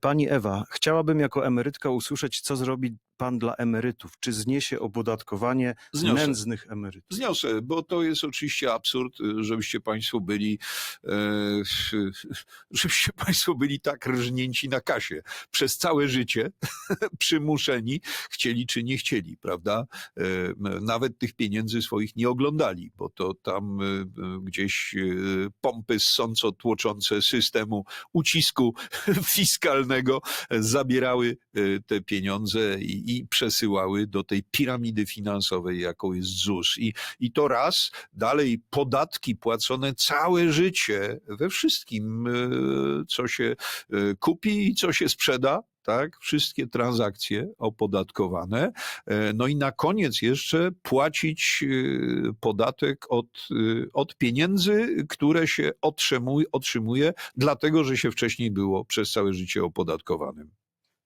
Pani Ewa, chciałabym jako emerytka usłyszeć, co zrobi pan dla emerytów. Czy zniesie opodatkowanie Zniosę. nędznych emerytów? Zniosę, bo to jest oczywiście absurd, żebyście Państwo byli, e, żebyście Państwo byli tak rżnięci na kasie przez całe życie, przymuszeni, chcieli czy nie chcieli, prawda? E, Nawet tych pieniędzy swoich nie oglądali, bo to tam e, gdzieś e, pompy ssąco tłoczące systemu ucisku fiskalnego zabierały e, te pieniądze i, i przesyłały do tej piramidy finansowej, jaką jest ZUS. I, I to raz, dalej podatki płacone całe życie we wszystkim, e, co się e, kupi i co się sprzeda. Tak, wszystkie transakcje opodatkowane. E, No i na koniec jeszcze płacić podatek od, od pieniędzy, które się otrzymuje, otrzymuje, dlatego że się wcześniej było przez całe życie opodatkowanym.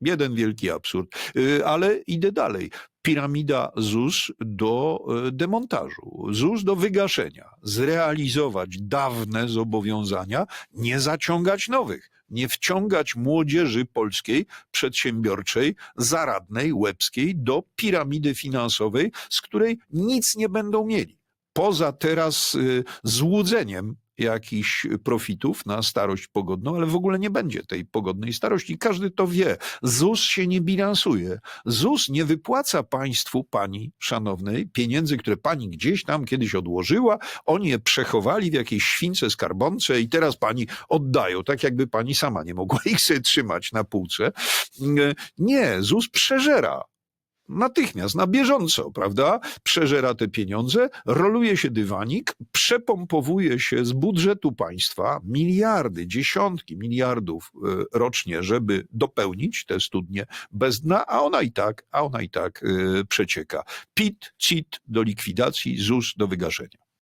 Jeden wielki absurd. Y, Ale idę dalej. Piramida ZUS do y, demontażu, ZUS do wygaszenia, zrealizować dawne zobowiązania, nie zaciągać nowych, nie wciągać młodzieży polskiej, przedsiębiorczej, zaradnej, łebskiej do piramidy finansowej, z której nic nie będą mieli. Poza teraz y, złudzeniem jakichś profitów na starość pogodną, ale w ogóle nie będzie tej pogodnej starości. Każdy to wie. ZUS się nie bilansuje. ZUS nie wypłaca państwu, pani szanownej, pieniędzy, które pani gdzieś tam kiedyś odłożyła. Oni je przechowali w jakiejś śwince skarbonce i teraz pani oddają, tak jakby pani sama nie mogła ich sobie trzymać na półce. Nie, ZUS przeżera natychmiast, na bieżąco, prawda? Przeżera te pieniądze, roluje się dywanik, przepompowuje się z budżetu państwa miliardy, dziesiątki miliardów e, rocznie, żeby dopełnić te studnie bez dna, a ona i tak, a ona i tak e, przecieka. PIT, CIT do likwidacji, ZUS do wygaszenia.